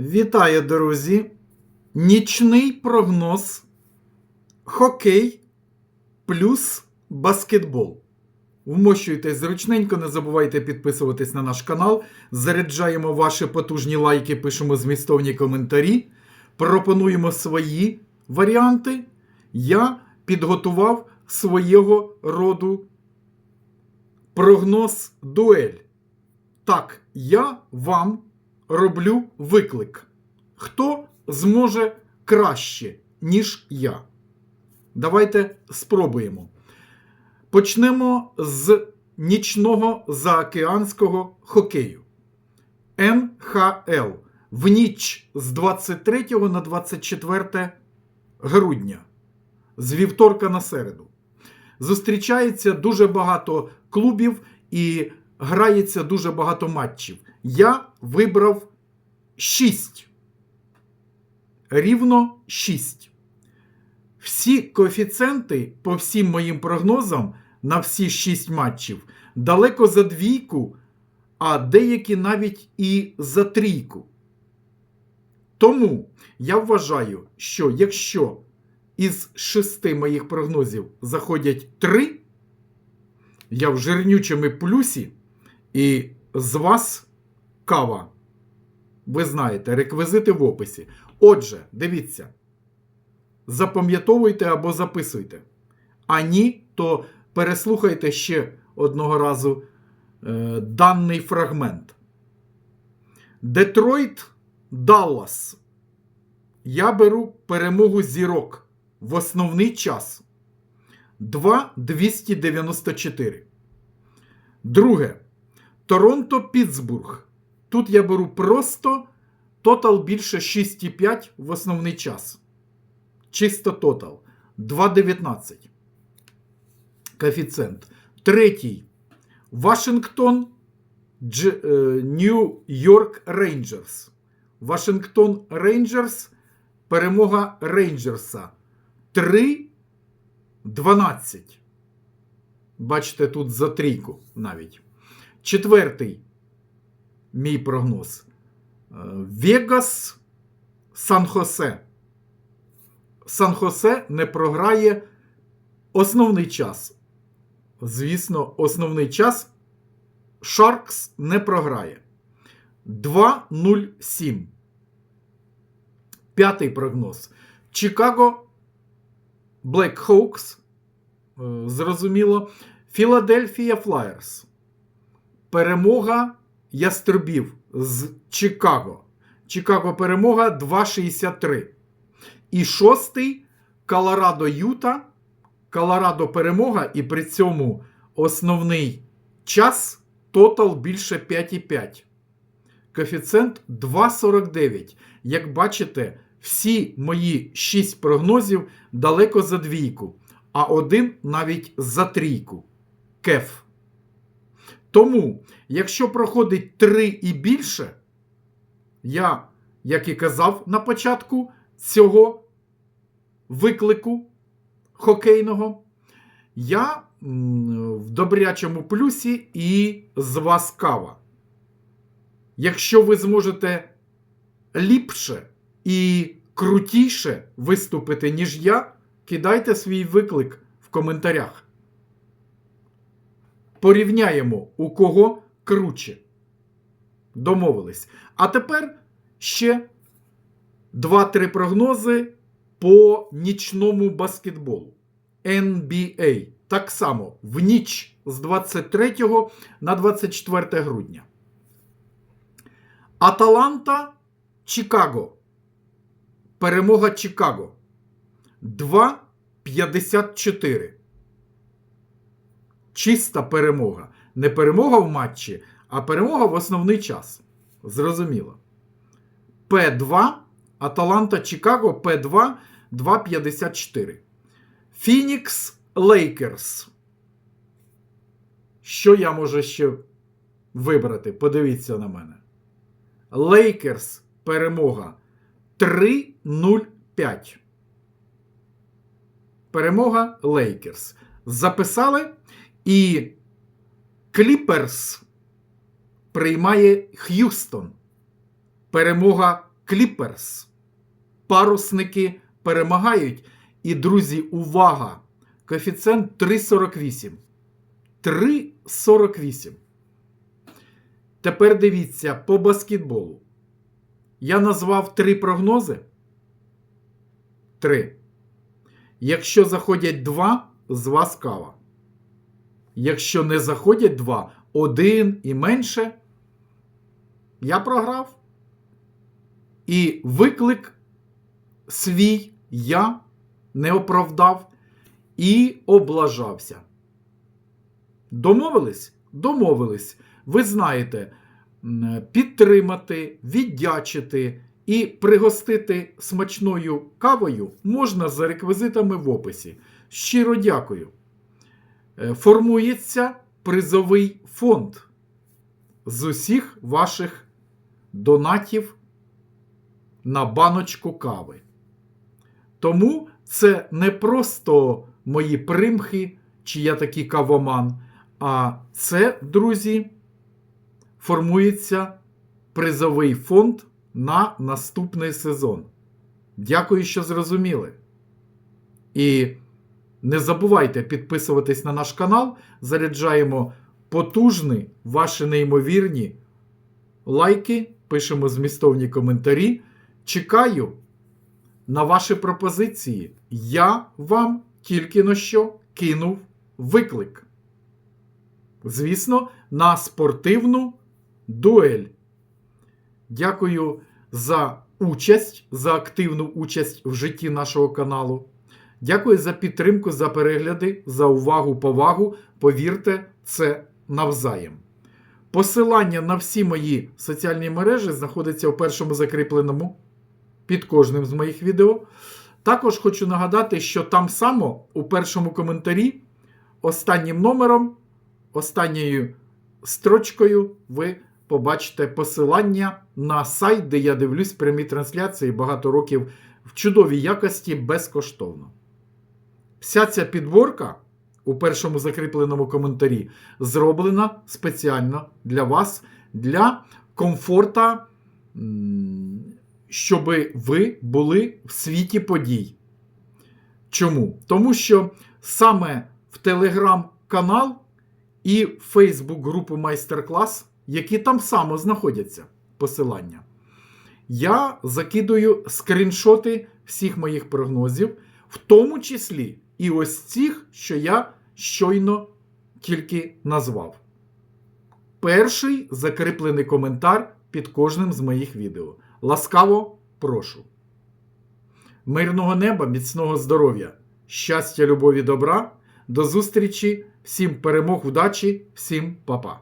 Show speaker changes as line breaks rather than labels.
Вітаю, друзі! Нічний прогноз хокей плюс баскетбол. Вмощуйтесь зручненько, не забувайте підписуватись на наш канал. Заряджаємо ваші потужні лайки, пишемо змістовні коментарі. Пропонуємо свої варіанти. Я підготував свого роду прогноз дуель. Так, я вам роблю виклик. Хто зможе краще, ніж я? Давайте спробуємо. Почнемо з нічного заокеанського хокею. НХЛ в ніч з 23 на 24 грудня. З вівторка на середу. Зустрічається дуже багато клубів і грається дуже багато матчів. Я вибрав 6. Рівно 6. Всі коефіцієнти по всім моїм прогнозам на всі 6 матчів далеко за двійку, а деякі навіть і за трійку. Тому я вважаю, що якщо із шести моїх прогнозів заходять 3, я в жирнючому плюсі, і з вас кава. Ви знаєте, реквізити в описі. Отже, дивіться. Запам'ятовуйте або записуйте. А ні, то переслухайте ще одного разу е, даний фрагмент. Детройт Даллас. Я беру перемогу зірок в основний час. 2,294. Друге. Торонто Пітсбург. Тут я беру просто тотал більше 6,5 в основний час. Чисто тотал. 2,19. Коефіцієнт. Третій. Вашингтон Нью-Йорк Рейнджерс. Вашингтон Рейнджерс. Перемога Рейнджерса. 3,12. Бачите, тут за трійку навіть. Четвертий мій прогноз. Е, Вегас Сан-Хосе. Сан-Хосе не програє основний час. Звісно, основний час Шаркс не програє. 2-0-7. П'ятий прогноз. Чикаго Hawks. Е, Зрозуміло. Філадельфія Флаєрс. Перемога Яструбів з Чикаго. Чикаго перемога 2,63. І шостий Колорадо Юта. Колорадо перемога, і при цьому основний час тотал більше 5,5. Коефіцієнт 2,49. Як бачите, всі мої 6 прогнозів далеко за двійку, а один навіть за трійку. Кеф. Тому, якщо проходить 3 і більше, я, як і казав на початку цього виклику хокейного, я в добрячому плюсі і з вас кава. Якщо ви зможете ліпше і крутіше виступити, ніж я, кидайте свій виклик в коментарях. Порівняємо, у кого круче. Домовились. А тепер ще 2-3 прогнози по нічному баскетболу. NBA. Так само в ніч з 23 на 24 грудня. Аталанта Чикаго. Перемога Чикаго. 2,54. Чиста перемога. Не перемога в матчі, а перемога в основний час. Зрозуміло. П2. Аталанта Чикаго П2 2,54. Фінікс Лейкерс. Що я можу ще вибрати? Подивіться на мене. Лейкерс перемога 3-0-5. Перемога Лейкерс. Записали. І Кліперс приймає Х'юстон. Перемога Кліперс. Парусники перемагають. І, друзі, увага! Коефіцієнт 3,48. 3,48. Тепер дивіться по баскетболу. Я назвав три прогнози. Три. Якщо заходять два, з вас кава. Якщо не заходять два, один і менше, я програв. І виклик свій я не оправдав і облажався. Домовились? Домовились. Ви знаєте, підтримати, віддячити і пригостити смачною кавою можна за реквізитами в описі. Щиро дякую. Е, Формується призовий фонд з усіх ваших донатів на баночку кави. Тому це не просто мої примхи, чи я такий кавоман, а це, друзі, формується призовий фонд на наступний сезон. Дякую, що зрозуміли. І не забувайте підписуватись на наш канал. Заряджаємо потужні ваші неймовірні лайки, пишемо змістовні коментарі. Чекаю на ваші пропозиції. Я вам тільки на що кинув виклик. Звісно, на спортивну дуель. Дякую за участь, за активну участь в житті нашого каналу. Дякую за підтримку, за перегляди, за увагу, повагу. Повірте, це навзаєм. Посилання на всі мої соціальні мережі знаходиться у першому закріпленому під кожним з моїх відео. Також хочу нагадати, що там само у першому коментарі останнім номером, останньою строчкою ви побачите посилання на сайт, де я дивлюсь прямі трансляції багато років в чудовій якості безкоштовно. Вся ця підборка у першому закріпленому коментарі зроблена спеціально для вас, для комфорта, щоб ви були в світі подій. Чому? Тому що саме в телеграм-канал і в Фейсбук групу майстер-клас, які там само знаходяться посилання, я закидую скріншоти всіх моїх прогнозів, в тому числі і ось цих, що я щойно тільки назвав. Перший закріплений коментар під кожним з моїх відео. Ласкаво прошу. Мирного неба, міцного здоров'я, щастя, любові, добра. До зустрічі, всім перемог, удачі, всім па-па.